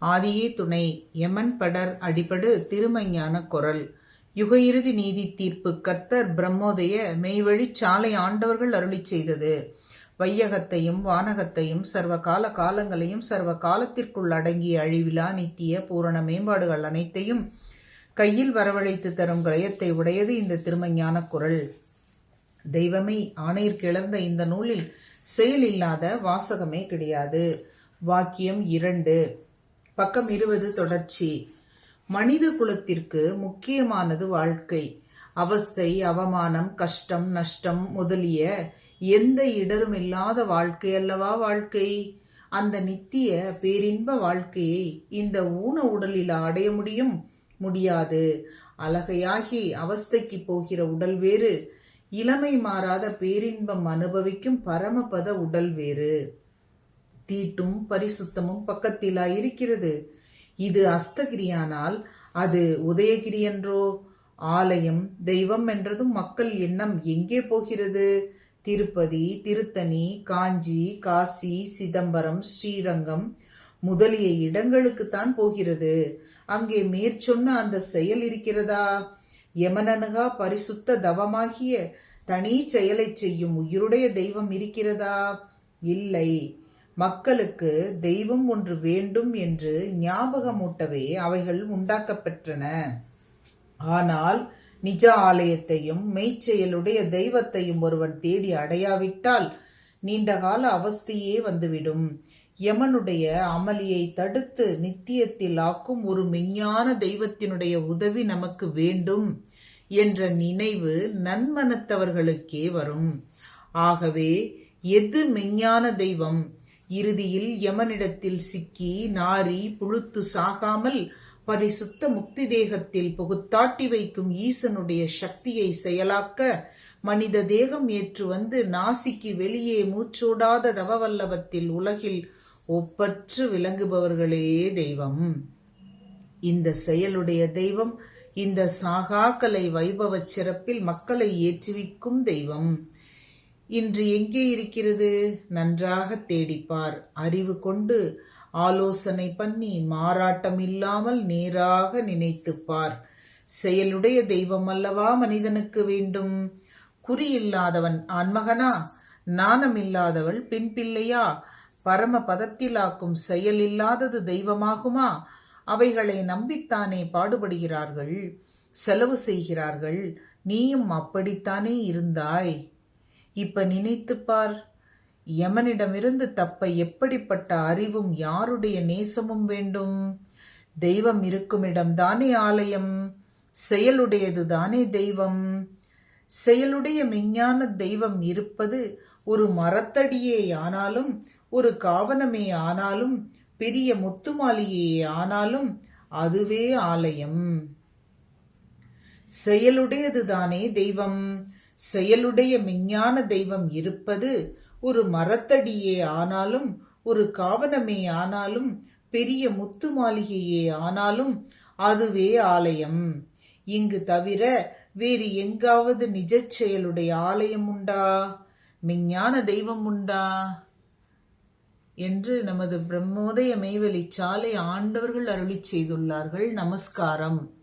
ஆதியே துணை யமன் படர் அடிபடு திருமஞான குரல். யுக இறுதி நீதி தீர்ப்பு கத்தர் பிரம்மோதய மெய்வழிச் சாலை ஆண்டவர்கள் அருளி செய்தது. வையகத்தையும் வானகத்தையும் சர்வ கால காலங்களையும் சர்வ காலத்திற்குள் அடங்கிய அழிவிலா நித்திய பூரண மேம்பாடுகள் அனைத்தையும் கையில் வரவழைத்து தரும் கிரயத்தை உடையது இந்த திருமஞான குரல். தெய்வமே ஆணையிற்கிழந்த இந்த நூலில் செயல் இல்லாத வாசகமே கிடையாது. வாக்கியம் இரண்டு. பக்கம் இருபது தொடர்ச்சி. மனித குலத்திற்கு முக்கியமானது வாழ்க்கை. அவஸ்தை அவமானம் கஷ்டம் நஷ்டம் முதலிய எந்த இடரும் இல்லாத வாழ்க்கை அல்லவா வாழ்க்கை? அந்த நித்திய பேரின்ப வாழ்க்கையை இந்த ஊன உடலில் அடைய முடியும்? முடியாது. அழகையாகி அவஸ்தைக்கு போகிற உடல் வேறு. இளமை மாறாத பேரின்பம் அனுபவிக்கும் பரமபத உடல் வேறு. தீட்டும் பரிசுத்தமும் பக்கத்திலா இருக்கிறது. இது அஸ்தகிரியானால் அது உதயகிரி என்றோ ஆலயம் தெய்வம் என்றதும் மக்கள் எண்ணம் எங்கே போகிறது? திருப்பதி திருத்தணி காஞ்சி காசி சிதம்பரம் ஸ்ரீரங்கம் முதலிய இடங்களுக்குத்தான் போகிறது. அங்கே மேற்சொன்ன அந்த செயல் இருக்கிறதா? யமனனுகா பரிசுத்த தவமாகிய தனி செயலைச் செய்யும் உயிருடைய தெய்வம் இருக்கிறதா? இல்லை. மக்களுக்கு தெய்வம் ஒன்று வேண்டும் என்று ஞாபகமூட்டவே அவைகள் உண்டாக்கப்பெற்றன. ஆனால் நிஜ ஆலயத்தையும் மெய்ச்செயலுடைய தெய்வத்தையும் ஒருவன் தேடி அடையாவிட்டால் நீண்டகால அவஸ்தையே வந்துவிடும். யமனுடைய அமளியை தடுத்து நித்தியத்தில் ஆக்கும் ஒரு மெஞ்ஞான தெய்வத்தினுடைய உதவி நமக்கு வேண்டும் என்ற நினைவு நன்மனத்தவர்களுக்கே வரும். ஆகவே எது மெஞ்ஞான தெய்வம்? இறுதியில் யமனிடத்தில் சிக்கி நாரி புழுத்து சாகாமல் பரிசுத்த முக்தி தேகத்தில் புகுத்தாட்டி வைக்கும் ஈசனுடைய சக்தியை செயலாக்க மனித தேகம் ஏற்று வந்து நாசிக்கு வெளியே மூச்சோடாத தவவல்லபத்தில் உலகில் ஒப்பற்று விளங்குபவர்களே தெய்வம். இந்த செயலுடைய தெய்வம் இந்த சாகாக்கலை வைபவச் சிறப்பில் மக்களை ஏற்றுவிக்கும் தெய்வம். இன்று எங்கே இருக்கிறது? நன்றாக தேடிப்பார். அறிவு கொண்டு ஆலோசனை பண்ணி மாறாட்டம் இல்லாமல் நேராக நினைத்துப்பார். செயலுடைய தெய்வம் அல்லவா மனிதனுக்கு வேண்டும்? குறியில்லாதவன் ஆண்மகனா? நாணமில்லாதவள் பின்பிள்ளையா பரம பதத்திலாக்கும் செயல் இல்லாதது தெய்வமாகுமா? அவைகளை நம்பித்தானே பாடுபடுகிறார்கள் செலவு செய்கிறார்கள். நீயும் அப்படித்தானே இருந்தாய்? இப்ப நினைத்துப்பார். யமனிடமிருந்து தப்ப எப்படிப்பட்ட அறிவும் யாருடைய நேசமும் வேண்டும்? தெய்வம் இருக்குமிடம் தானே ஆலயம். செயலுடையது தானே தெய்வம். செயலுடைய மெஞ்ஞான தெய்வம் இருப்பது ஒரு மரத்தடியே ஆனாலும் ஒரு காவனமே ஆனாலும் பெரிய முத்துமாலியே ஆனாலும் அதுவே ஆலயம். செயலுடையது தானே தெய்வம். செயலுடைய மெஞ்ஞான தெய்வம் இருப்பது ஒரு மரத்தடியே ஆனாலும் ஒரு காவனமே ஆனாலும் பெரிய முத்து மாளிகையே ஆனாலும் அதுவே ஆலயம். இங்கு தவிர வேறு எங்காவது நிஜச் செயலுடைய ஆலயம் உண்டா? மெஞ்ஞான தெய்வம் உண்டா? என்று நமது பிரம்மோதய மெய்வெளி சாலை ஆண்டவர்கள் அருளி செய்துள்ளார்கள். நமஸ்காரம்.